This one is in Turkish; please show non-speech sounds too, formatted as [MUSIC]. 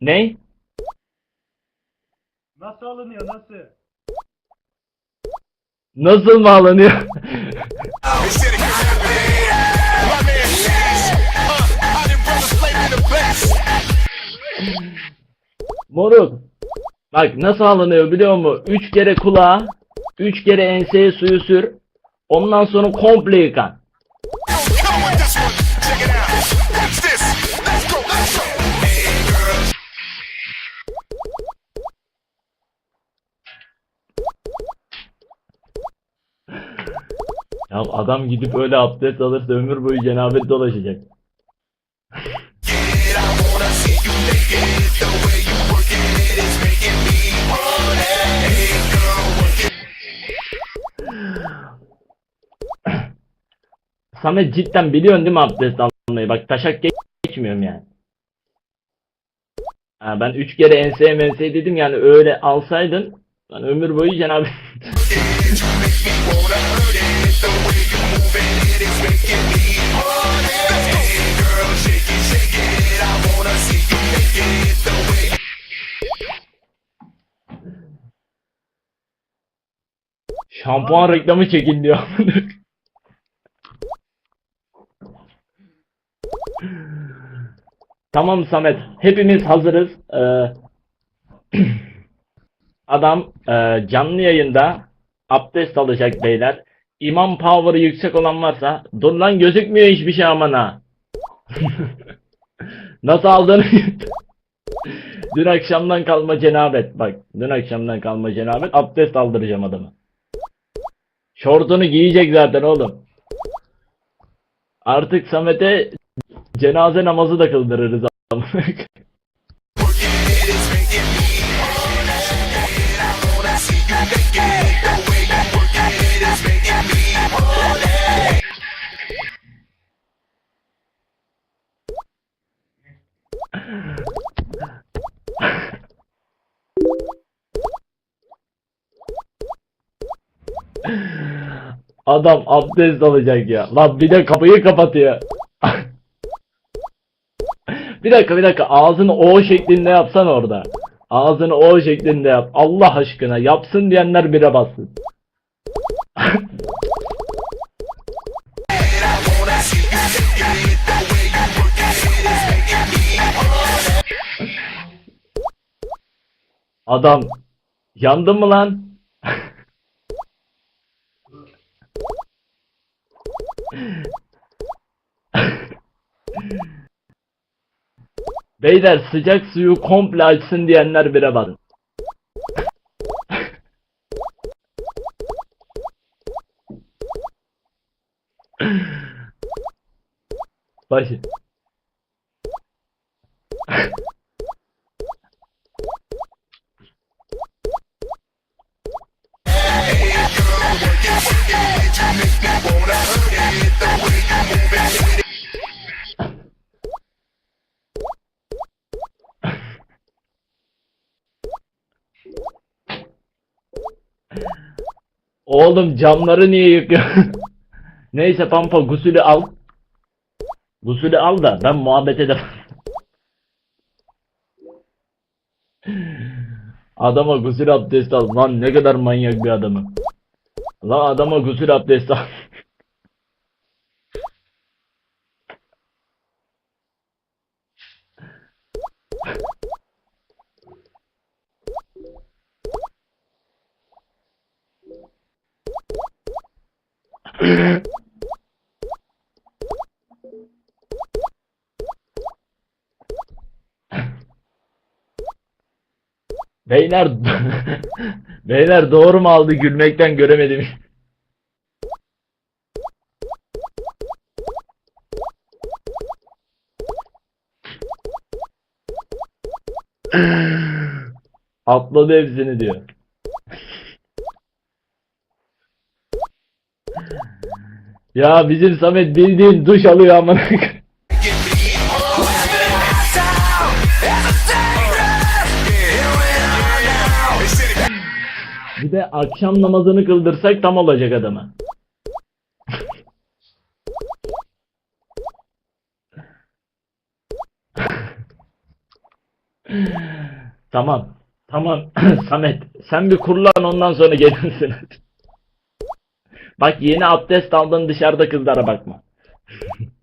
ne? Nasıl alınıyor nasıl? Nasıl mı alınıyor? Moruk. Bak nasıl alınıyor biliyor musun? Üç kere kulağa, üç kere enseye suyu sür. Ondan sonra komple yıkan. Ya adam gidip öyle abdest alırsa ömür boyu cenabet dolaşacak. Samet cidden biliyorsun değil mi abdest almayı? Bak taşak geç- geçmiyorum yani. Ha, ben üç kere enseye menseye dedim yani öyle alsaydın ben ömür boyu cenabet... You make me wanna tamam Samet. Hepimiz hazırız. Ee, [CLEARS THROAT] adam e, canlı yayında abdest alacak beyler. İmam power'ı yüksek olan varsa dur lan gözükmüyor hiçbir şey aman ha. [LAUGHS] Nasıl aldığını [LAUGHS] Dün akşamdan kalma cenabet. Bak dün akşamdan kalma cenabet. Abdest aldıracağım adamı. Şortunu giyecek zaten oğlum. Artık Samet'e cenaze namazı da kıldırırız. it. Adam abdest alacak ya. Lan bir de kapıyı kapatıyor. Bir dakika bir dakika ağzını O şeklinde yapsan orada. Ağzını O şeklinde yap. Allah aşkına yapsın diyenler bire bassın. Adam yandın mı lan? [LAUGHS] Beyler sıcak suyu komple açsın diyenler bire basın. [LAUGHS] Başı. Oğlum camları niye yıkıyorsun? [LAUGHS] Neyse Pampa gusülü al. Gusülü al da ben muhabbete de... [LAUGHS] Adama gusül abdesti al. Lan ne kadar manyak bir adamı. Lan adama gusül abdesti al. Beyler [LAUGHS] Beyler doğru mu aldı gülmekten göremedim. [LAUGHS] Atladı hepsini diyor. Ya bizim Samet bildiğin duş alıyor amına. Bir de akşam namazını kıldırsak tam olacak adama. tamam. Tamam. [CLEARS THROAT] Samet sen bir kurlan ondan sonra gelirsin. Bak yeni abdest aldın dışarıda kızlara bakma. [LAUGHS]